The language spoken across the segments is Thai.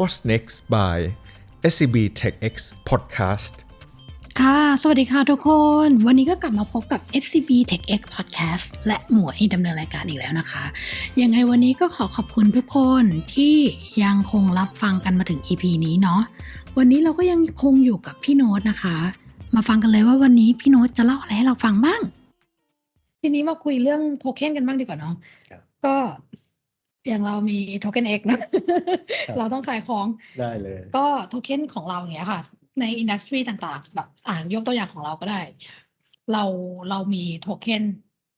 What's Next by SCB TechX Podcast ค่ะ สวัสดีค่ะทุกคน วันนี้ก็กลับมาพบกับ SCB TechX Podcast และหมวยดำเนินรายการอีกแล้วนะคะ ยังไงวันนี้ก็ขอขอบคุณทุกคนที่ยังคงรับฟังกันมาถึง EP นี้เนาะ วันนี้เราก็ยังคงอยู่กับพี่โน้ตนะคะ มาฟังกันเลยว่าวันนี้พี่โน้ตจะเล่าอะไรให้เราฟังบ้าง ทีนี้มาคุยเรื่องโทเค็นกันบ้างดีกว่าเนาะครับก็ อย่างเรามีโทเค็น X นะครับเราต้องขายของได้เลย ก็โทเค็นของเราอย่างเงี้ยค่ะ ในอินดัสทรีต่างๆ แบบอ่านยกตัวอย่างของเราก็ได้ เราเรามีโทเค็น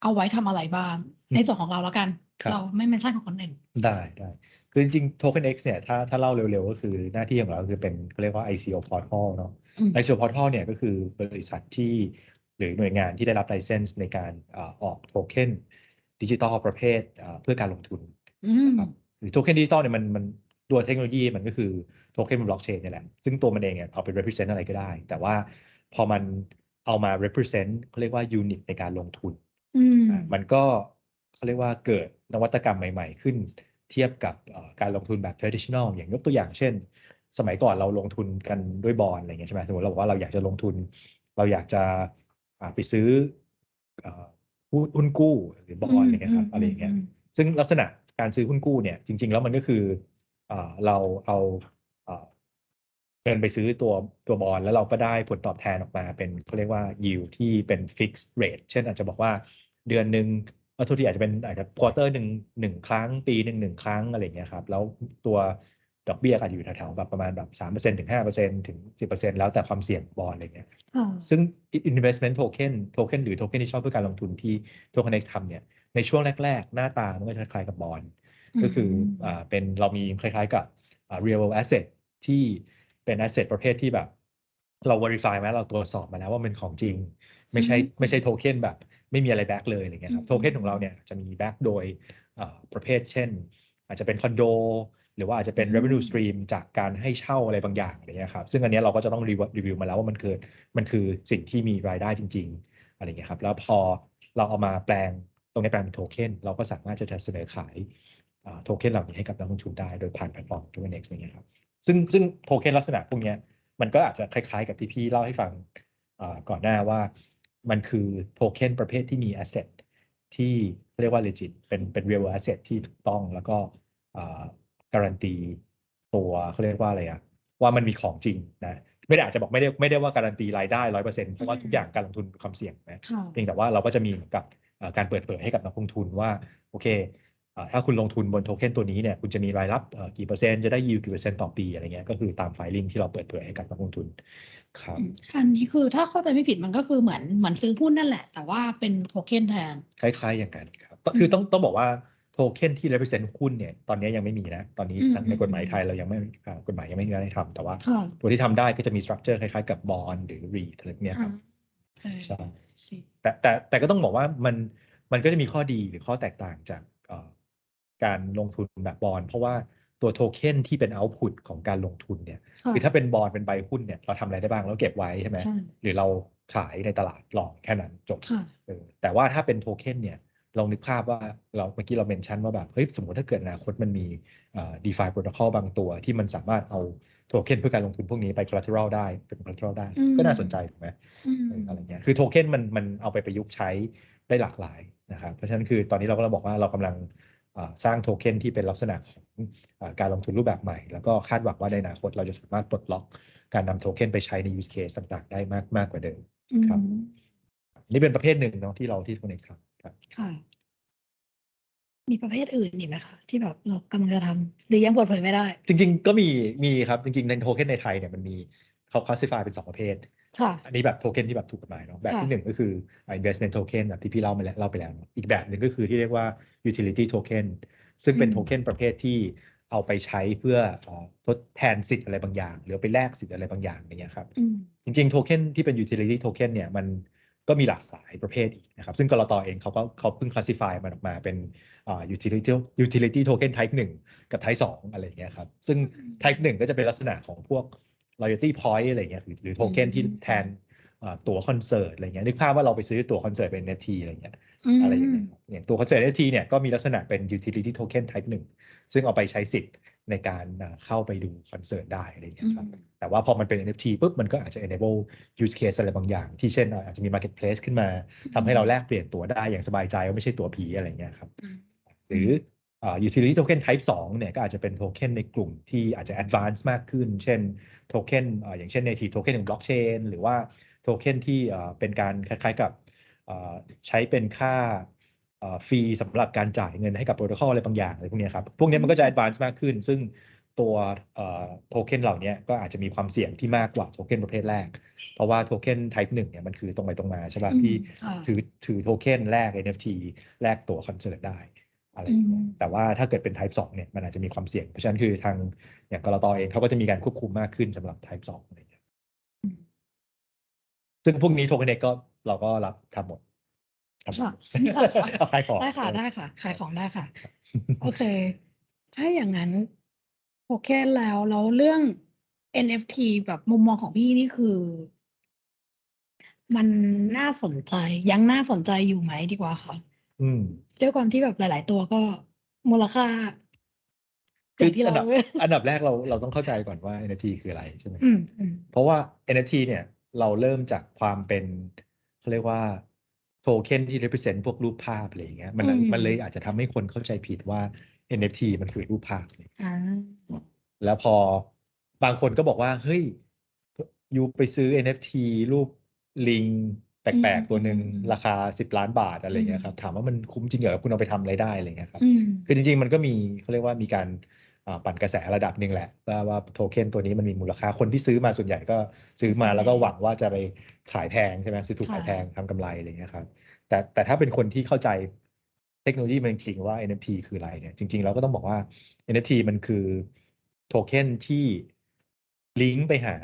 เอาไว้ทำอะไรบ้างอืมในส่วนของเราแล้วกันครับเราไม่เมนชั่นของคนอื่นได้ได้คือจริงๆ Token X เนี่ยถ้าถ้าเล่าเร็วๆ ก็คือหน้าที่ของเราคือเป็นเขาเรียกว่า ICO Portal เนาะอืม ICO Portal เนี่ยก็คือบริษัทที่หรือหน่วยงานที่ได้รับไลเซนส์ในการอ่าออกโทเค็นดิจิตอลประเภทอ่าเพื่อการลงทุนอืมนะครับ หรือโทเค็นดิจิตอลเนี่ยมันมันตัวเทคโนโลยีมันก็คือโทเค็นบนบล็อกเชนนี่ยแหละ ซึ่งตัวมันเองเนี่ยเอาไป represent อะไรก็ได้ แต่ว่าพอมันเอามา represent เขาเรียกว่า unit ในการลงทุนอืมอะมันก็เขาเรียกว่าเกิดนวัตกรรมใหม่ ๆ ขึ้นเทียบกับเอ่อการลงทุนแบบ traditional อย่างยกตัวอย่างเช่น สมัยก่อนเราลงทุนกันด้วยบอลอะไรเงี้ยใช่ไหมสมมติเราบอกว่าเราอยากจะลงทุน เราอยากจะอ่าไปซื้อเอ่อหุ้นหุ้นกู้หรือบอลอะไรเงี้ยครับอะไรอย่างเงี้ยซึ่งลักษณะ การซื้อหุ้นกู้เนี่ยจริง ๆ แล้วมันก็คือเอ่อเราเอาเงินไปซื้อตัวตัวบอลแล้วเราก็ได้ผลตอบแทนออกมาเป็นเขาเรียกว่า yield ที่เป็น fixed rate เช่นอาจจะบอกว่าเดือนหนึ่งเออโทษทีอาจจะเป็นอาจจะ quarter หนึ่งหนึ่งครั้ง ปีหนึ่งหนึ่งครั้งอะไรอย่างเงี้ยครับ แล้วตัวดอกเบี้ยก็อาจจะอยู่แถวๆแบบประมาณแบบสามเปอร์เซ็นถึงห้าเปอร์เซ็นถึงสิบเปอร์เซ็นแล้วแต่ความเสี่ยงบอลอะไรเงี้ยซึ่ง investment token token หรือ token ที่ชอบเพื่อการลงทุนที่ tokenex ทำเนี่ย ในช่วงแรก ๆ หน้าตามันก็จะคล้ายๆกับบอลก็คืออ่าเป็นเรามีคล้ายๆกับอ่า real world asset ที่เป็น asset ประเภทที่แบบ เรา verify มาแล้วเราตรวจสอบมาแล้วว่ามันของจริง ไม่ใช่อืมไม่ใช่โทเค็นแบบ ไม่มีอะไรแบ็กเลยอะไรเงี้ยครับอืมโทเค็นของเราเนี่ยจะมีแบ็กโดยอ่าประเภทเช่น อาจจะเป็นคอนโดหรือว่าอาจจะเป็น revenue stream จากการให้เช่าอะไรบางอย่างอะไรเงี้ยครับ ซึ่งอันเนี้ยเราก็จะต้องรีรีวิวมาแล้วว่ามันคือมันคือสิ่งที่มีรายได้จริง ๆ อะไรเงี้ยครับ แล้วพอเราเอามาแปลง ตรงนี้แปลงเป็นโทเค็นเราก็สามารถจะเสนอขายโทเค็นเหล่านี้ให้กับนักลงทุนได้โดยผ่านแพลตฟอร์ม t o k e n x อะไรเงี้ยครับซึ่งซึ่งโทเค็นลักษณะพวกเนี้ยมันก็อาจจะคล้ายๆกับที่พี่เล่าให้ฟังอ่าก่อนหน้าว่ามันคือโทเค็นประเภทที่มี asset ที่เรียกว่า legit เป็นเป็น real world asset ที่ถูกต้องแล้วก็อ่าการันตีตัวเขาเรียกว่าอะไรอะว่ามันมีของจริงนะไม่ได้อาจจะบอกไม่ได้ไม่ได้ว่าการันตีรายได้ร้อยเปอร์เซ็นต์เพราะว่าทุกอย่างการลงทุนมีความเสี่ยงนะค่ะเพียงแต่ว่าเราก็จะมีเหมือนกับเอ่อ การเปิดเผยให้กับนักลงทุนว่าโอเคเอ่อถ้าคุณลงทุนบนโทเค็นตัวนี้เนี่ยคุณจะมีรายรับเอ่อกี่เปอร์เซ็นต์จะได้ยิวกี่เปอร์เซ็นต์ต่อปีอะไรเงี้ยก็คือตามไฟลิ่งที่เราเปิดเผยให้กับนักลงทุนครับอันนี้คือถ้าเข้าใจไม่ผิดมันก็คือเหมือนเหมือนซื้อหุ้นนั่นแหละ แต่ว่าเป็นโทเค็นแทนคล้ายๆอย่างนั้นครับก็อืมคือต้องต้องบอกว่าโทเค็นที่ represent หุ้นเนี่ยตอนนี้ยังไม่มีนะ ตอนนี้อืมทางในอืมกฎหมายไทยเรายังไม่อ่ากฎหมายยังไม่มีการให้ทำแต่ว่าค่ะตัวที่ทำได้ก็จะมี structure คล้ายๆกับบอลหรือ REIT อะไรพวกเนี้ยครับอ่า ใช่สิแต่แต่แต่ก็ต้องบอกว่ามันมันก็จะมีข้อดีหรือข้อแตกต่างจากเอ่อการลงทุนแบบบอลเพราะว่าตัวโทเค็นที่เป็นเอาพุตของการลงทุนเนี่ยค่ะคือถ้าเป็นบอลเป็นใบหุ้นเนี่ยเราทำอะไรได้บ้างเราเก็บไว้ใช่ไหมใช่หรือเราขายในตลาดหลอกแค่นั้นจบค่ะเออแต่ว่าถ้าเป็นโทเค็นเนี่ยลองนึกภาพว่าเราเมื่อกี้เราเมนชั่นว่าแบบเฮ้ยสมมติถ้าเกิดอนาคตมันมีเอ่อ DeFi protocol บางตัวที่มันสามารถเอา โทเค็นเพื่อการลงทุนพวกนี้ไป collateral ได้เป็น collateral ได้อืมก็น่าสนใจถูกไหมอืมเอออะไรเงี้ยคือโทเค็นมันมันเอาไปประยุกต์ใช้ได้หลากหลายนะครับเพราะฉะนั้นคือตอนนี้เราก็เราบอกว่าเรากำลังอ่าสร้างโทเค็นที่เป็นลักษณะของอาการลงทุนรูปแบบใหม่ แล้วก็คาดหวังว่าในอนาคตเราจะสามารถปลดล็อกการนำโทเค็นไปใช้ใน use case ต่างๆ ได้มากมากกว่าเดิมครับอืมนี่เป็นประเภทหนึ่งเนาะที่เราที่ Connect ทำครับค่ะ มีประเภทอื่นอีกไหมคะที่แบบเรากำลังจะทำหรือยังเปิดเผยไม่ได้ จริง ๆ ก็มีมีครับจริงๆในโทเค็นในไทยเนี่ยมันมีเขา classify เป็นสองประเภทค่ะอันนี้แบบโทเค็นที่แบบถูกกฎหมายเนาะแบบค่ะที่หนึ่งก็คืออ่า investment token แบบที่พี่เล่ามาแล้วเล่าไปแล้วเนอะอีกแบบหนึ่งก็คือที่เรียกว่า utility token ซึ่งเป็นอืมโทเค็นประเภทที่เอาไปใช้เพื่อเอ่อทดแทนสิทธิ์อะไรบางอย่าง หรือเอาไปแลกสิทธิ์อะไรบางอย่างอย่างเงี้ยครับอืมจริงๆโทเค็นที่เป็น utility token เนี่ยมัน ก็มีหลากหลายประเภทอีกนะครับ ซึ่งกรตเองเขาก็เขาเพิ่ง classify มันออกมาเป็นอ่า utility utility token type 1 กับ type 2 อะไรอย่างเงี้ยครับ ซึ่ง type 1 ก็จะเป็นลักษณะของพวก loyalty point อะไรเงี้ยหรือหรือโทเค็นที่แทนอ่าตั๋วคอนเสิร์ตอะไรเงี้ยนึกภาพว่าเราไปซื้อตั๋วคอนเสิร์ตเป็น NFT อะไรเงี้ยมอะไรอย่างเงี้ยครับอย่างตัวคอนเสิร์ต NFT เนี่ยก็มีลักษณะเป็น utility token type 1 ซึ่งเอาไปใช้สิทธิ์ ในการอ่าเข้าไปดูคอนเสิร์ตได้อะไรอย่างเงี้ยครับอืมแต่ว่าพอมันเป็น NFT ปุ๊บ มันก็อาจจะ enable use case อะไรบางอย่าง ที่เช่น อาจจะมี marketplace ขึ้นมาทำให้เราแลกเปลี่ยนตั๋วได้อย่างสบายใจว่าไม่ใช่ตั๋วผีอะไรอย่างเงี้ยครับอืมหรืออ่า utility token type 2เนี่ยก็อาจจะเป็นโทเค็นในกลุ่มที่อาจจะ advanced มากขึ้น เช่นโทเค็นอ่าอย่างเช่น native token ของ blockchain หรือว่าโทเค็นที่อ่าเป็นการคล้ายๆกับอ่าใช้เป็นค่า ฟรีสำหรับการจ่ายเงินให้กับโปรโตคอลอะไรบางอย่างอะไรพวกเนี้ยครับ พวกเนี้ยมันก็จะ advanced มากขึ้น ซึ่งตัวโทเค็นเหล่าเนี้ยก็อาจจะมีความเสี่ยงที่มากกว่าโทเค็นประเภทแรก เพราะว่าโทเค็น type 1เนี่ยมันคือตรงไปตรงมาใช่ป่ะอืมพี่ค่ะถือถือโทเค็นแลก NFT แลกตั๋วคอนเสิร์ตได้อะไรอย่างเงี้ยอืมแต่ว่าถ้าเกิดเป็น type 2เนี่ยมันอาจจะมีความเสี่ยง เพราะฉะนั้นคือทางอย่างกรตเองเขาก็จะมีการควบคุมมากขึ้นสำหรับ type 2อะไรอย่างเงี้ยอืมซึ่งพวกนี้โทเค็นเก็เราก็รับทำหมดทำหมดค่ะ เอาขายของได้ค่ะเออได้ค่ะ ขายของได้ค่ะ โอเค ถ้าอย่างนั้นโอเคแล้วแล้วเรื่อง NFT แบบมุมมองของพี่นี่คือ มันน่าสนใจยังน่าสนใจอยู่ไหมดีกว่าค่ะอืมด้วยความที่แบบหลาย ๆ ตัวก็มูลค่าอคือย่างที่อัเรานดับอันดับแรกเราเราต้องเข้าใจก่อนว่า NFT คืออะไรใช่ไหมอืมอืมเพราะว่า NFT เนี่ย เราเริ่มจากความเป็นเขาเรียกว่า โทเค็นที่ represent พวกรูปภาพอะไรอย่างเงี้ยมันอืมมันเลยอาจจะทำให้คนเข้าใจผิดว่า NFT มันคือรูปภาพอ่าแล้วพอบางคนก็บอกว่า เฮ้ยยูไปซื้อ NFT รูปลิงแปลกๆ ตัวหนึ่งราคาสิบล้านบาทอะไรอย่างเงี้ยครับ ถามว่ามันคุ้มจริงเหรอคุณเอาไปทำอะไรได้อะไรเงี้ยครับอืมคือจริงๆ มันก็มีเขาเรียกว่ามีการอ่า ปั่นกระแสระดับหนึ่งแหละว่าว่าโทเค็นตัวนี้มันมีมูลค่าคนที่ซื้อมาส่วนใหญ่ก็ซื้อมาแล้วก็หวังว่าจะไปขายแพงใช่ไหมซื้อถูกค่ะขายแพงทำกำไรอะไรเงี้ยครับแต่แต่ถ้าเป็นคนที่เข้าใจเทคโนโลยีมันจริงๆว่า NFT คืออะไรเนี่ยจริงๆเราก็ต้องบอกว่า NFT มันคือโทเค็นที่ลิงก์ไปหา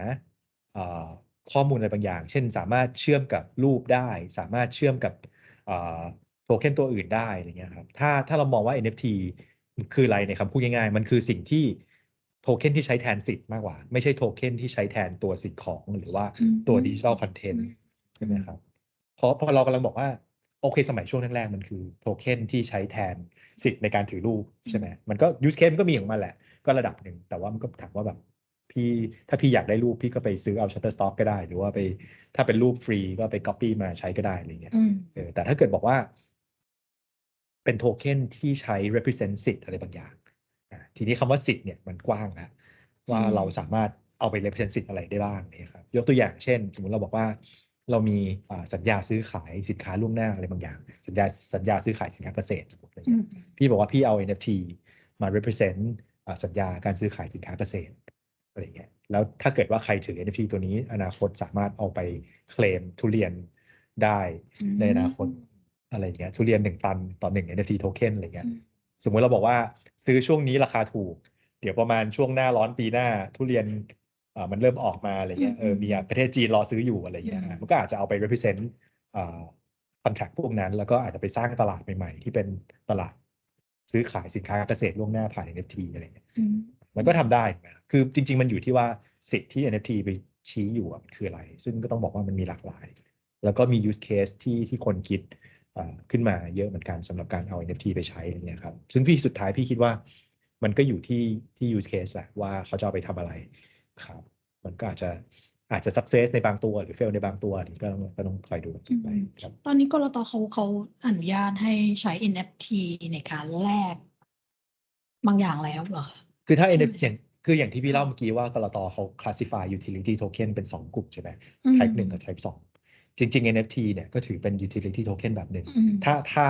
อ่าข้อมูลอะไรบางอย่าง เช่น สามารถเชื่อมกับรูปได้ สามารถเชื่อมกับอ่าโทเค็นตัวอื่นได้อะไรเงี้ยครับถ้าถ้าเรามองว่า NFT คืออะไรในคำพูดง่ายๆ มันคือสิ่งที่โทเค็นที่ใช้แทนสิทธิ์มากกว่า ไม่ใช่โทเค็นที่ใช้แทนตัวสิ่งของหรือว่าอืมตัวดิจิทัลคอนเทนต์ใช่ไหมครับ เพราะพอเรากำลังบอกว่า โอเค สมัยช่วงแรกๆ มันคือโทเค็นที่ใช้แทนสิทธิ์ในการถือรูปใช่ไหมมันก็ยูสเคสมันก็มีของมันแหละ ก็ระดับหนึ่ง แต่ว่ามันก็ถามว่าแบบพี่ถ้าพี่อยากได้รูปพี่ก็ไปซื้อเอา Shutterstock ก็ได้ หรือว่าไปถ้าเป็นรูปฟรีก็ไป Copy มาใช้ก็ได้อะไรเงี้ยอืมเออแต่ถ้าเกิดบอกว่า เป็นโทเค็นที่ใช้ represent สิทธิ์อะไรบางอย่างอะทีนี้คำว่าสิทธิ์เนี่ยมันกว้างนะว่าอืมเราสามารถเอาไป represent สิทธิ์อะไรได้บ้างเนี่ยครับยกตัวอย่างเช่น สมมุติเราบอกว่าเรามีอ่าสัญญาซื้อขายสินค้าล่วงหน้าอะไรบางอย่าง สัญญาสัญญาซื้อขายสินค้าเกษตรสมมติอะไรอืเงี้ยมพี่บอกว่าพี่เอา NFT มา represent อ่าสัญญาการซื้อขายสินค้าเกษตรอะไรเงี้ยแล้วถ้าเกิดว่าใครถือ NFT ตัวนี้ อนาคตสามารถเอาไปเคลมทุเรียนได้อืมในอนาคต อะไรเงี้ยทุเรียนหนึ่งตันต่อหนึ่ง NFT token อะไรเงี้ยอืมสมมติเราบอกว่าซื้อช่วงนี้ราคาถูก เดี๋ยวประมาณช่วงหน้าร้อนปีหน้า ทุเรียนอ่ามันเริ่มออกมาอะไรเงี้ยเออมีอะประเทศจีนรอซื้ออยู่อะไรเงี้ยอืมมันก็อาจจะเอาไป represent อ่า contract พวกนั้น แล้วก็อาจจะไปสร้างตลาดใหม่ ๆ ที่เป็นตลาดซื้อขายสินค้าเกษตรล่วงหน้าผ่าน NFT อะไรเงี้ยอืมมันก็ทำได้นะคือจริง ๆ มันอยู่ที่ว่าสิทธิ์ที่ NFT ไปชี้อยู่อะมันคืออะไร ซึ่งก็ต้องบอกว่ามันมีหลากหลาย แล้วก็มี use case ที่ที่คนคิดอ่า ขึ้นมาเยอะเหมือนกันสำหรับการเอา NFT ไปใช้อะไรเงี้ยครับซึ่งพี่สุดท้ายพี่คิดว่ามันก็อยู่ที่ที่ use case แหละว่าเขาจะเอาไปทำอะไรครับมันก็อาจจะอาจจะ success ในบางตัวหรือ fail ในบางตัวอันนี้ก็ต้องก็ต้องคอยดูกันต่อไปครับตอนนี้กรตเขาเขาอนุญาตให้ใช้ NFT ในการแลกบางอย่างแล้วเหรอคะคือถ้าใช่ไหม NFT อย่างคืออย่างที่พี่เล่าเมื่อกี้ว่ากรตเขา classify utility token เป็น 2 กลุ่มใช่ไหมอืม type 1กับ type 2 จริง ๆ NFT เนี่ยก็ถือเป็น utility token แบบหนึ่งอืมถ้าถ้า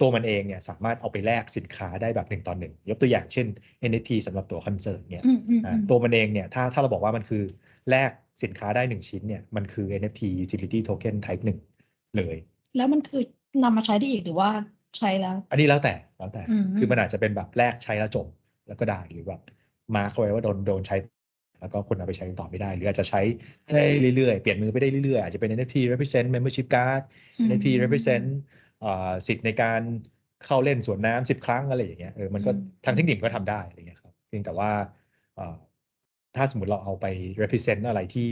ตัวมันเองเนี่ยสามารถเอาไปแลกสินค้าได้แบบหนึ่งต่อหนึ่งยกตัวอย่างเช่น NFT สำหรับตัวคอนเสิร์ตเนี่ยอืมอืมอ่าอืมตัวมันเองเนี่ยถ้าถ้าเราบอกว่ามันคือแลกสินค้าได้หนึ่งชิ้นเนี่ยมันคือ NFT utility token type หนึ่งเลย แล้วมันคือนำมาใช้ได้อีกหรือว่าใช้แล้ว อันนี้แล้วแต่แล้วแต่อืมคือมันอาจจะเป็นแบบแลกใช้แล้วจบแล้วก็ได้หรือแบบมาร์คเอาไว้ว่าโดนโดนใช้ แล้วก็คนเอาไปใช้ต่อไม่ได้ หรืออาจจะใช้ได้เรื่อยๆ เปลี่ยนมือไปได้เรื่อยๆ อาจจะเป็น NFT represent membership card อืม NFT represent อ่าสิทธิ์ในการเข้าเล่นสวนน้ำสิบครั้งอะไรอย่างเงี้ยเออมันก็อืมทางเทคนิคก็ทำได้อะไรเงี้ยครับเพียงแต่ว่าอ่าถ้าสมมติเราเอาไป represent อะไรที่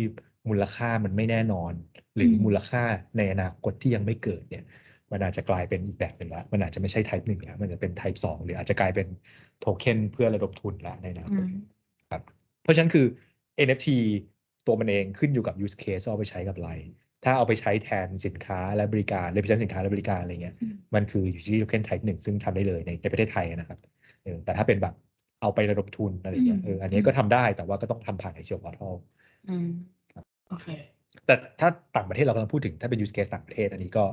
มูลค่ามันไม่แน่นอน หรืออมมูลค่าในอนาคตที่ยังไม่เกิดเนี่ยมันอาจจะกลายเป็นอีกแบบหนึ่งละมันอาจจะไม่ใช่ type หนึ่งแล้วมันจะเป็น type สองหรืออาจจะกลายเป็นโทเค็นเพื่อระดมทุนละในอนาคอืตม เพราะฉะนั้นคือ NFT ตัวมันเองขึ้นอยู่กับ use case ว่าเอาไปใช้กับอะไร ถ้าเอาไปใช้แทนสินค้าและบริการ represent สินค้าและบริการอะไรเงี้ยอืมมันคือ utility token type หนึ่งซึ่งทำได้เลยในในประเทศไทยนะครับเออแต่ถ้าเป็นแบบเอาไประดมทุนอะไรเงี้ย เออ อันนี้ก็ทำได้แต่ว่าก็ต้องทำผ่าน ICO portal อืมโอเค แต่ถ้าต่างประเทศเรากำลังพูดถึงถ้าเป็น use case ต่างประเทศ อันนี้ก็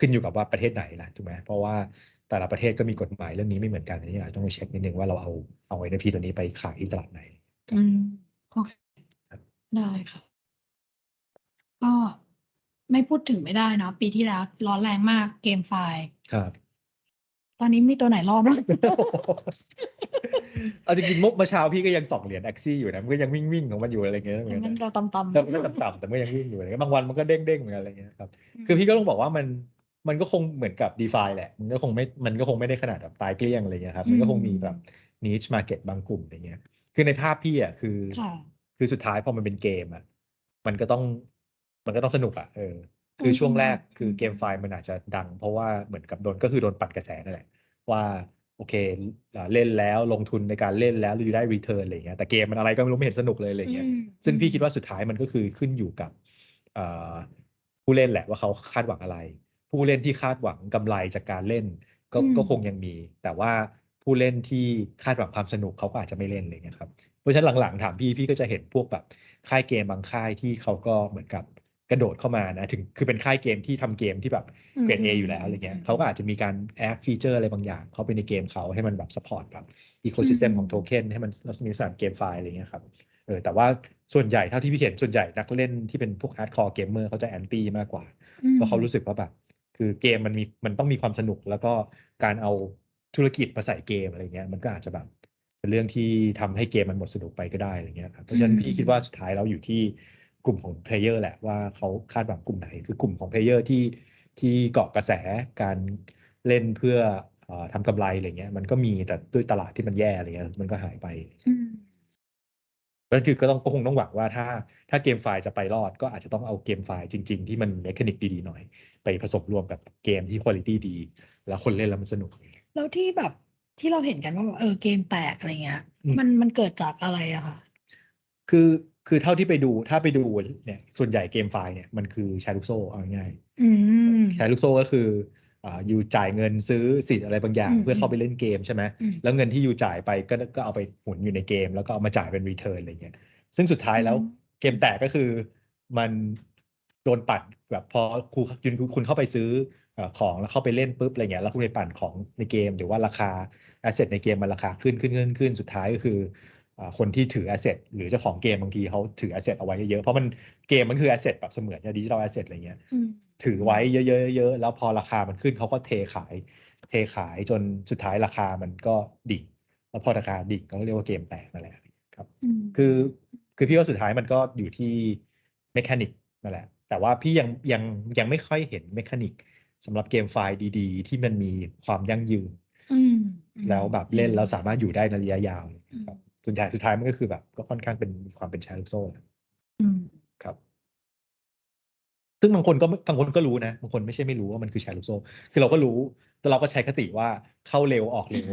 ขึ้นอยู่กับว่าประเทศไหนล่ะถูกไหมเพราะว่าแต่ละประเทศก็มีกฎหมายเรื่องนี้ไม่เหมือนกันอันนี้อาจจะต้องไปเช็คนิดนึงว่าเราเอาเอา NFT ตัวนี้ไปขายที่ตลาดไหน อืมโอเคครับ ได้ค่ะ ก็ไม่พูดถึงไม่ได้เนาะปีที่แล้วร้อนแรงมากเกมไฟล์ ครับ ตอนนี้มีตัวไหนรอบแล้ว เอาจริงๆมุกเมื่อเช้าพี่ก็ยังส่องเหรียญแอคซี่อยู่นะมันก็ยังวิ่งวิ่งๆของมันอยู่อะไรเงี้ยเหมือนมันกันเราต่ำแต่มันก็ต่ำๆแต่มันก็ยังวิ่งอยู่อะไรเงี้ยบางวันมันก็เด้งเด้งๆเหมือนกันอะไรเงี้ยครับคือพี่ก็ต้องบอกว่ามันมันก็คงเหมือนกับ d e f i แหละ มันก็คงไม่มันก็คงไม่ได้ขนาดแบบตายเกลี้ยงอะไรเงี้ยครับมันก็คงมีแบบ niche market บางกลุ่มอะไรเงี้ย คือในภาพพี่อะคือค่ะคือสุดท้ายพอมันเป็นเกมอะมันก็ต้องมันก็ต้องสนุกอะเออคือช่วงแรกคือเกมไฟล์มันอาจจะดัง เพราะว่าเหมือนกับโดนก็คือโดนปัดกระแสนั่นแหละว่าโอเคอ่าเล่นแล้วลงทุนในการเล่นแล้วอยู่ได้รีเทิร์นอะไรเงี้ยแต่เกมมันอะไรก็ไม่รู้ไม่เห็นสนุกเลยอะไรเงี้ยอืมซึ่งพี่คิดว่าสุดท้ายมันก็คือขึ้นอยู่กับเอ่อผู้เล่นแหละว่าเขาคาดหวังอะไร ผู้เล่นที่คาดหวังกำไรจากการเล่น ก็อืมก็คงยังมี แต่ว่า ผู้เล่นที่คาดหวังความสนุกเขาก็อาจจะไม่เล่นอะไรเงี้ยครับ เพราะฉะนั้นหลังๆถามพี่พี่ก็จะเห็นพวกแบบค่ายเกมบางค่ายที่เขาก็เหมือนกับกระโดดเข้ามานะถึงคือเป็นค่ายเกมที่ทำเกมที่แบบเกรด A อยู่แล้วอะไรเงี้ยเขาก็อาจจะมีการแอดฟีเจอร์อะไรบางอย่าง เข้าไปในเกมเขาให้มันแบบสปอร์ตแบบอีโคซิสเต็มของโทเค็นให้มันมีสารเกมไฟล์อะไรเงี้ยครับเออแต่ว่าส่วนใหญ่เท่าที่พี่เห็นส่วนใหญ่นักเล่นที่เป็นพวกฮาร์ดคอร์เกมเมอร์เขาจะแอนตี้มากกว่าอืมเพราะเขารู้สึกว่าแบบคือเกมมันมีมันต้องมีความสนุกแล้วก็การเอา ธุรกิจมาใส่เกมอะไรเงี้ยมันก็อาจจะแบบเป็นเรื่องที่ทำให้เกมมันหมดสนุกไปก็ได้อะไรเงี้ยครับเพราะฉะนั้นพี่คิดว่าสุดท้ายเราอยู่ที่กลุ่มของเพลเยอร์แหละว่าเขาคาดหวังกลุ่มไหน คือกลุ่มของเพลเยอร์ที่ที่เกาะกระแสการเล่นเพื่อเอ่อทำกำไรอะไรเงี้ยมันก็มีแต่ด้วยตลาดที่มันแย่อะไรเงี้ยมันก็หายไป อืมก็คือก็ต้องก็คงต้องหวังว่าถ้าถ้าเกมไฟล์จะไปรอด ก็อาจจะต้องเอาเกมไฟล์จริง ๆ ที่มันเมคานิกดีๆหน่อย ไปผสมรวมกับเกมที่คุณภาพดี แล้วคนเล่นแล้วมันสนุก แล้วที่แบบที่เราเห็นกันว่าแบบเออเกมแตกอะไรเงี้ยอืมมันมันเกิดจากอะไรอะค่ะคือคือเท่าที่ไปดูถ้าไปดูเนี่ยส่วนใหญ่เกมไฟล์เนี่ยมันคือแชร์ลูกโซ่เอาง่ายอืมๆแชร์ลูกโซ่ก็คืออ่าอ ยู่จ่ายเงินซื้อสิทธิ์อะไรบางอย่างอืมเพื่อเข้าไปเล่นเกมใช่ไหมอืมแล้วเงินที่อยู่จ่ายไปก็ก็เอาไปหมุนอยู่ในเกม แล้วก็เอามาจ่ายเป็นรีเทิร์นอะไรเงี้ยซึ่งสุดท้ายแล้วอืมเกมแตกก็คือมันโดนปัดแบบพอครูคุณคุณเข้าไปซื้อเอ่อของแล้วเข้าไปเล่นปุ๊บอะไรเงี้ยแล้วคุณไปปั่นของในเกม หรือว่าราคาแอสเซทในเกมมันราคาขึ้นขึ้นขึ้นขึ้นสุดท้ายก็คืออ่า คนที่ถือแอสเซทหรือเจ้าของเกมบางทีเขาถือแอสเซทเอาไว้เยอะๆเพราะมันเกมมันคือแอสเซทแบบเสมือนดิจิทัลแอสเซทอะไรเงี้ยอืมถือไว้เยอะๆเยอะๆแล้วพอราคามันขึ้นเขาก็เทขาย เทขายจนสุดท้ายราคามันก็ดิ่งแล้วพอราคาดิ่งก็เรียกว่าเกมแตกนั่นแหละครับอืมคือคือพี่ว่าสุดท้ายมันก็อยู่ที่เมคานิกนั่นแหละ แต่ว่าพี่ยังยังยังไม่ค่อยเห็นเมคานิกสำหรับเกมไฟล์ดี ๆ ที่มันมีความยั่งยืนอืมแล้วแบบเล่นแล้วสามารถอยู่ได้ในระยะยาวอืมครับ ส่วนใหญ่สุดท้ายมันก็คือแบบ ก็ค่อนข้างเป็นมีความเป็นแชร์ลูกโซ่แหละอืมครับ ซึ่งบางคนก็บางคนก็รู้นะบางคนไม่ใช่ไม่รู้ว่ามันคือแชร์ลูกโซ่คือเราก็รู้ แต่เราก็ใช้คติว่าเข้าเร็วออกเร็ว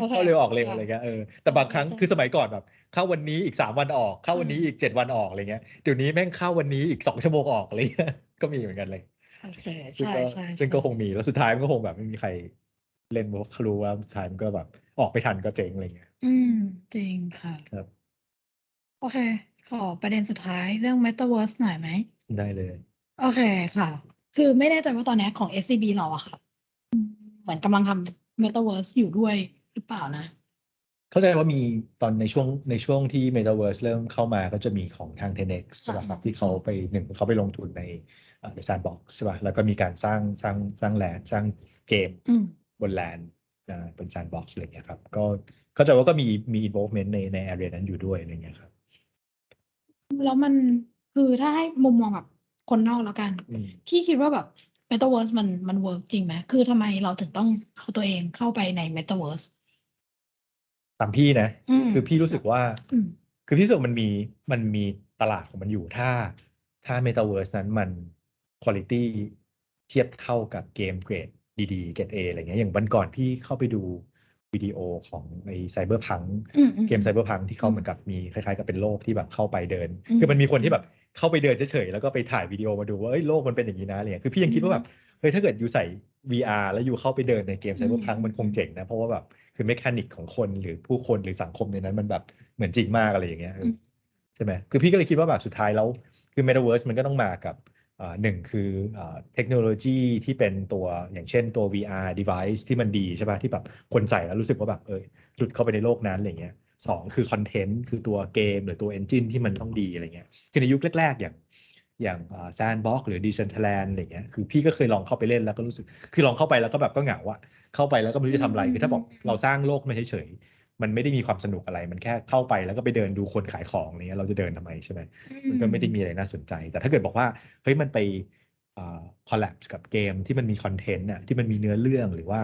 โอเคเข้าเร็วออกเร็วค่ะอะไรเงี้ยเออแต่บางครั้งโอเคคือสมัยก่อนแบบ เข้าวันนี้อีกสามวันออก เข้าวันนี้อีกเจ็ดวันออกอะไรเงี้ยเดี๋ยวนี้แม่งเข้าวันนี้อีกสองชั่วโมงออกอะไรเงี้ยก็มีเหมือนกันเลยโอเคซึ่งใช่ก็ใช่ซึ่งก็ใช่คงมีแล้วสุดท้ายมันก็คงแบบไม่มีใครเล่นเพราะเขารู้ว่าสุดท้ายมันก็แบบออกไปทันก็เจ๊งอะไรเงี้ย อืม จริงค่ะ ครับ โอเค ขอประเด็นสุดท้ายเรื่อง Metaverse หน่อยไหม ได้เลย โอเคค่ะ คือไม่แน่ใจว่าตอนนี้ของ SCB เราอะค่ะอืมเหมือนกำลังทำ Metaverse อยู่ด้วยหรือเปล่านะ เข้าใจว่ามีตอนในช่วงในช่วงที่ Metaverse เริ่มเข้ามาก็จะมีของทาง 10x ใช่ป่ะครับอ่าที่เขาไปหนึ่งเขาไปลงทุนในอ่าใน Sandbox ใช่ป่ะแล้วก็มีการสร้างสร้างสร้างแลนด์สร้างเกมอืมบนแลน ด์อ่าบน Sandbox อะไรเงี้ยครับ ก็เข้าใจว่าก็มีมี involvement ในใน area นั้นอยู่ด้วยอะไรเงี้ยครับ แล้วมันคือถ้าให้มุมมองแบบคนนอกแล้วกันอืมพี่คิดว่าแบบ Metaverse มันมันเวิร์กจริงไหมคือทำไมเราถึงต้องเอาตัวเองเข้าไปใน Metaverse ตามพี่นะอืมคือพี่รู้สึกว่าอืมคือพี่รู้สึกมันมีมันมีตลาดของมันอยู่ถ้าถ้า Metaverse นั้นมัน quality เทียบเท่ากับเกมเกรด ดีๆ เกรด A อะไรเงี้ยอย่างวันก่อนพี่เข้าไปดูวิดีโอของไอ้ไซเบอร์พังอืมอืมเกมไซเบอร์พังที่เขาเหมือนกับมีคล้ายๆกับเป็นโลกที่แบบเข้าไปเดินอืมคือมันมีคนที่แบบเข้าไปเดินเฉยๆแล้วก็ไปถ่ายวิดีโอมาดูว่าเอ้ยโลกมันเป็นอย่างนี้นะอะไรเงี้ยคือพี่ยังคิดว่าแบบเฮ้ยถ้าเกิดอยู่ใส่ VR แล้วอยู่เข้าไปเดินในเกมไซเบอร์พังมันคงเจ๋งนะ เพราะว่าแบบคือเมคานิกของคนหรือผู้คนหรือสังคมในนั้นมันแบบเหมือนจริงมากอะไรอย่างเงี้ยเอออืมใช่ไหมคือพี่ก็เลยคิดว่าแบบสุดท้ายแล้วคือ Metaverse มันก็ต้องมากับอ่า หนึ่งคืออเทคโนโลยีที่เป็นตัวอย่างเช่นตัว VR device ที่มันดีใช่ป่ะที่แบบคนใส่แล้วรู้สึกว่าแบบเออหลุดเข้าไปในโลกนั้นอะไรเงี้ยสองคือคอนเทนต์คือตัวเกมหรือตัว engine ที่มันต้องดีอะไรเงี้ยคือในยุคแรก ๆ อย่างอย่างแซนบ็อกหรือ Decentraland อะไรเงี้ยคือพี่ก็เคยลองเข้าไปเล่นแล้วก็รู้สึก คือลองเข้าไปแล้วก็แบบก็เหงาอะเข้าไปแล้วก็ไม่รู้จะทำอะไรคือถ้าบอกเราสร้างโลกมาเฉย มันไม่ได้มีความสนุกอะไร มันแค่เข้าไปแล้วก็ไปเดินดูคนขายของอะไรเงี้ยเราจะเดินทำไมใช่ไหมมันก็ไม่ได้มีอะไรน่าสนใจ แต่ถ้าเกิดบอกว่าเฮ้ยมันไปคอลแลบกับเกมที่มันมีคอนเทนต์น่ะที่มันมีเนื้อเรื่องหรือว่า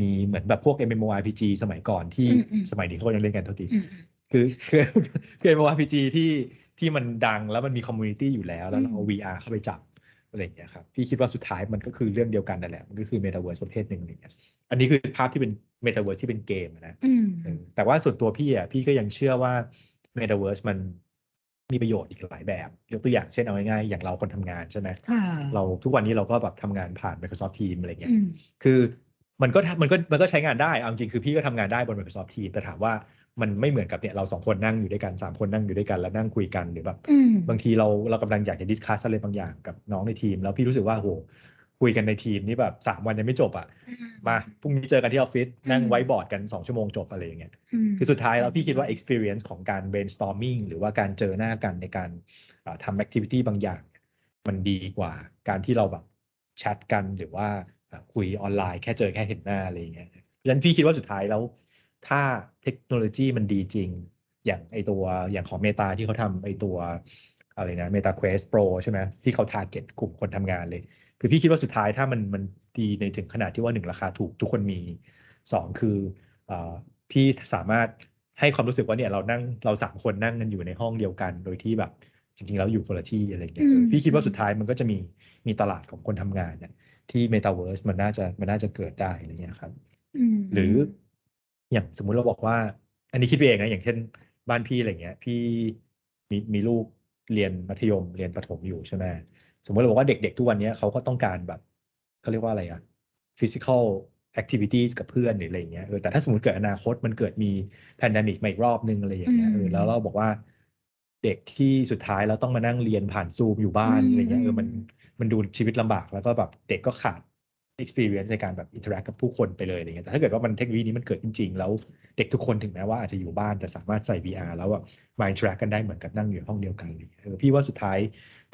มีเหมือนแบบพวก MMORPG สมัยก่อนที่อืมอืมสมัยนี้เขาก็ยังเล่นกันเท่าทีอืมคือคือคือ MMORPG ที่ที่มันดังแล้วมันมีคอมมูนิตี้อยู่แล้ว แล้วเราเอาอืม VR เข้าไปจับ อะไรอย่างเงี้ยครับพี่คิดว่าสุดท้ายมันก็คือเรื่องเดียวกันนั่นแหละมันก็คือ Metaverse ประเภทหนึ่งอะไรเงี้ยอันนี้คือภาพที่เป็น Metaverse ที่เป็นเกมอะนะอืมเออแต่ว่าส่วนตัวพี่อะพี่ก็ยังเชื่อว่า Metaverse มันมีประโยชน์อีกหลายแบบ ยกตัวอย่างเช่นเอาง่ายๆอย่างเราคนทำงานใช่ไหมค่ะเราทุกวันนี้เราก็แบบทำงานผ่าน Microsoft Teams อะไรเงี้ยอืมคือมันก็ทำมันก็มันก็ใช้งานได้เอาจริงๆคือพี่ก็ทำงานได้บน Microsoft Teams แต่ถามว่า มันไม่เหมือนกับเนี่ยเราสองคนนั่งอยู่ด้วยกันสามคนนั่งอยู่ด้วยกันแล้วนั่งคุยกันหรือแบบอืมบางทีเราเรากำลังอยากจะดิสคัสอะไรบางอย่างกับน้องในทีม แล้วพี่รู้สึกว่าโหคุยกันในทีมนี่แบบสามวันยังไม่จบอะมาพรุ่งนี้เจอกันที่ออฟฟิศนั่งอืมไว้บอร์ดกันสองชั่วโมงจบอะไรอย่างเงี้ยมคือสุดท้ายแล้วพี่คิดว่า experience ของการ brainstorming หรือว่าการเจอหน้ากันในการอ่าทำ activity บางอย่าง มันดีกว่าการที่เราแบบแชทกันหรือว่าอ่าคุยออนไลน์แค่เจอแค่เห็นหน้าอะไรอย่างเงี้ยเพราะฉะนั้นพี่คิดว่าสุดท้ายแล้ว ถ้าเทคโนโลยีมันดีจริง อย่างไอตัวอย่างของ Meta ที่เขาทำไอตัวอะไรนะ Meta Quest Pro ใช่ไหมที่เขา target กลุ่มคนทำงานเลย คือพี่คิดว่าสุดท้ายถ้ามันมันดีในถึงขนาดที่ว่าหนึ่งราคาถูกทุกคนมีสองคืออ่าพี่สามารถให้ความรู้สึกว่าเนี่ยเรานั่งเราสามคนนั่งกันอยู่ในห้องเดียวกัน โดยที่แบบ จริง ๆ แล้วอยู่คนละที่อะไรอย่างเงี้ยอืมพี่คิดว่าสุดท้ายมันก็จะมีมีตลาดของคนทำงานเนี่ยที่ Metaverse มันน่าจะมันน่าจะเกิดได้อะไรเงี้ยครับอืมหรือ อย่างสมมุติเราบอกว่า อันนี้คิดไปเองนะอย่างเช่น บ้านพี่อะไรเงี้ย พี่มีมีลูกเรียนมัธยมเรียนประถมอยู่ใช่ไหมสมมติเราบอกว่าเด็กๆทุกวันเนี้ยเขาก็ต้องการแบบเขาเรียกว่าอะไรอะ physical activities กับเพื่อนหรืออะไรเงี้ยเออแต่ถ้าสมมติเกิดอนาคตมันเกิดมี pandemic มาอีกรอบนึงอะไรอย่างเงี้ยเออแล้วเราบอกว่าเด็กที่สุดท้ายแล้วต้องมานั่งเรียนผ่านซูมอยู่บ้านอืมอะไรเงี้ยเออมันอืมมันดูชีวิตลำบากแล้วก็แบบเด็กก็ขาด experience ในการแบบ interact กับผู้คนไปเลยอะไรเงี้ยแต่ถ้าเกิดว่ามันเทคโนโลยีนี้มันเกิดจริงๆ แล้วเด็กทุกคนถึงแม้ว่าอาจจะอยู่บ้านแต่สามารถใส่ VR แล้วแบบมา interact กันได้เหมือนกับนั่งอยู่ห้องเดียวกันอะไรเออพี่ว่าสุดท้าย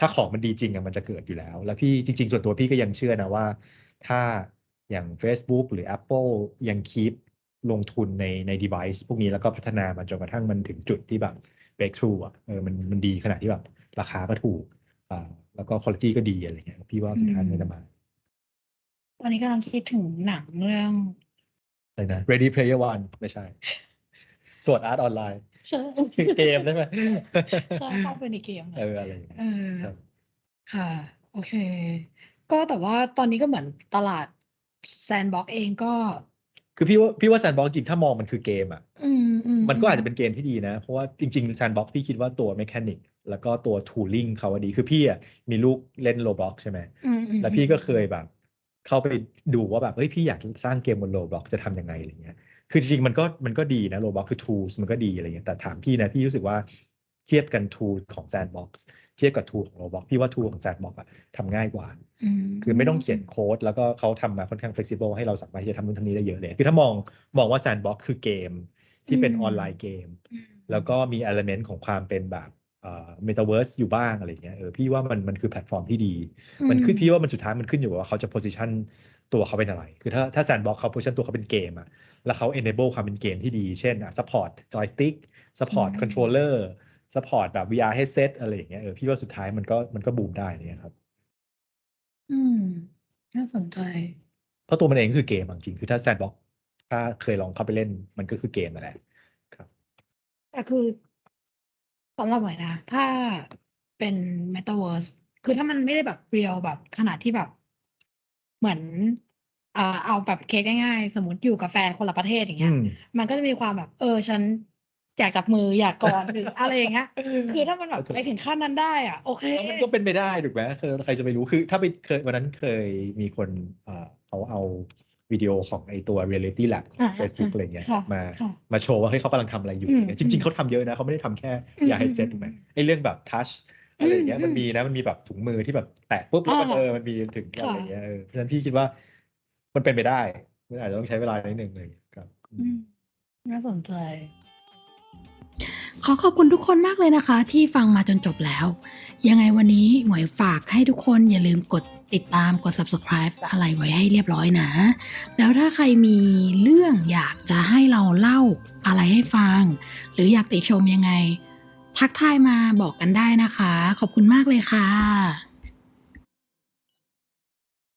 ถ้าของมันดีจริงอะมันจะเกิดอยู่แล้ว แล้วพี่จริง ๆ ส่วนตัวพี่ก็ยังเชื่อนะว่า ถ้าอย่าง Facebook หรือ Apple ยังคีปลงทุนในใน device พวกนี้แล้วก็พัฒนามันจนกระทั่งมันถึงจุดที่แบบ breakthrough อะเออมันมันดีขนาดที่แบบราคาก็ถูกอ่าแล้วก็ quality ก็ดีอะไรเงี้ยพี่ว่าสุดท้ายมันจะมา ตอนนี้กำลังคิดถึงหนังเรื่องอะไรนะ Ready Player One ไม่ใช่ สวดอาร์ตออนไลน์ใช่เกมได้ไหมใช่เข้าไปในเกมเอนะออะไรอย่างเงี้ยเออครับค่ะ โอเค ก็แต่ว่าตอนนี้ก็เหมือนตลาดแซนบ็อกเองก็ คือพี่ว่าพี่ว่าแซนบ็อกจริงถ้ามองมันคือเกมอะอืมอืมมันก็อาจจะเป็นเกมที่ดีนะ เพราะว่าจริงๆแซนบ็อกพี่คิดว่าตัว mechanic แล้วก็ตัว tooling เขาอะดี คือพี่อะมีลูกเล่น Roblox ใช่ไหมอืมอืมแล้วพี่ก็เคยแบบ เข้าไปดูว่าแบบเฮ้ยพี่อยากสร้างเกมบนโ o บล็อกจะทำยังไงอะไรเงี้ย คือจริงๆมันก็มันก็ดีนะโ o บล็อกคือ tools มันก็ดีอะไรเงี้ยแต่ถามพี่นะพี่รู้สึกว่าเทียบกัน tool ของ sandbox เทียบกับ tool ของ Roblox พี่ว่า tool ของ sandbox อะทำง่ายกว่ามคือไม่ต้องเขียนโค้ดแล้วก็เขาทำมาค่อนข้าง flexible ให้เราสามารถที่จะทำนู่นทำนี้ได้เยอะเลย คือถ้ามองมองว่า sandbox คือเกมที่เป็นออนไลน์เกมอืมแล้วก็มี element ของความเป็นแบบ เอ่อ metaverse อยู่บ้างอะไรเงี้ยเออพี่ว่ามันมันคือแพลตฟอร์มที่ดี มันขึ้นพี่ว่ามันสุดท้ายมันขึ้นอยู่กับว่าเขาจะ position ตัวเขาเป็นอะไร คือถ้าถ้า sandbox เขา position ตัวเขาเป็นเกมอะแล้วเขา enable ความเป็นเกมที่ดี เช่นอะ support joystick support อืม controller support แบบ VR headset อะไรอย่างเงี้ยเออพี่ว่าสุดท้ายมันก็มันก็บูมได้เนี่ยครับ อืม น่าสนใจ เพราะตัวมันเองก็คือเกมอะจริงๆคือถ้า sandbox ถ้าเคยลองเข้าไปเล่นมันก็คือเกมนั่นแหละครับแต่คือ สำหรับหน่อยนะ ถ้าเป็น Metaverse คือถ้ามันไม่ได้แบบเรียลแบบขนาดที่แบบ เหมือนอ่าเอาแบบเคสง่ายๆ สมมติอยู่กับแฟนคนละประเทศอย่างเงี้อืยมมันก็จะมีความแบบ เออ ฉันอยากจับมืออยากกอดหรืออะไรอย่างเงี้ย คือถ้ามันแบบไปถึงขั้นนั้นได้อะโอเคแล้วมันก็เป็นไปได้ถูกไหมคือใครจะไปรู้คือ ถ้าไปเคยวันนั้นเคยมีคนอ่าเขาเอา วิดีโอของไอตัว reality lab ของอ่า Facebook อ่าอะไรเงี้ยค่ะมาค่ะมาโชว์ว่าเฮ้ยเขากำลังทำอะไรอยู่อืมเนี่ยจริง ๆเขาทำเยอะนะเขาไม่ได้ทำแค่อืม VR headset อืมถูกไหมอืมไอเรื่องแบบ touch อะไรอย่างเงี้ยอืมมันมีนะมันมีแบบถุงมือที่แบบแตะปุ๊บแล้วมันอ่าเออมันมีถึงค่ะอะไรเงี้ยเออเพราะฉะนั้นพี่คิดว่ามันเป็นไปได้มันอาจจะต้องใช้เวลานิดนึงเลยครับอืมน่าสนใจ ขอขอบคุณทุกคนมากเลยนะคะ ที่ฟังมาจนจบแล้ว ยังไงวันนี้หมวยฝากให้ทุกคนอย่าลืมกด ติดตามกด subscribe อะไรไว้ให้เรียบร้อยนะ แล้วถ้าใครมีเรื่องอยากจะให้เราเล่าอะไรให้ฟัง หรืออยากติชมยังไง ทักทายมาบอกกันได้นะคะ ขอบคุณมากเลยค่ะ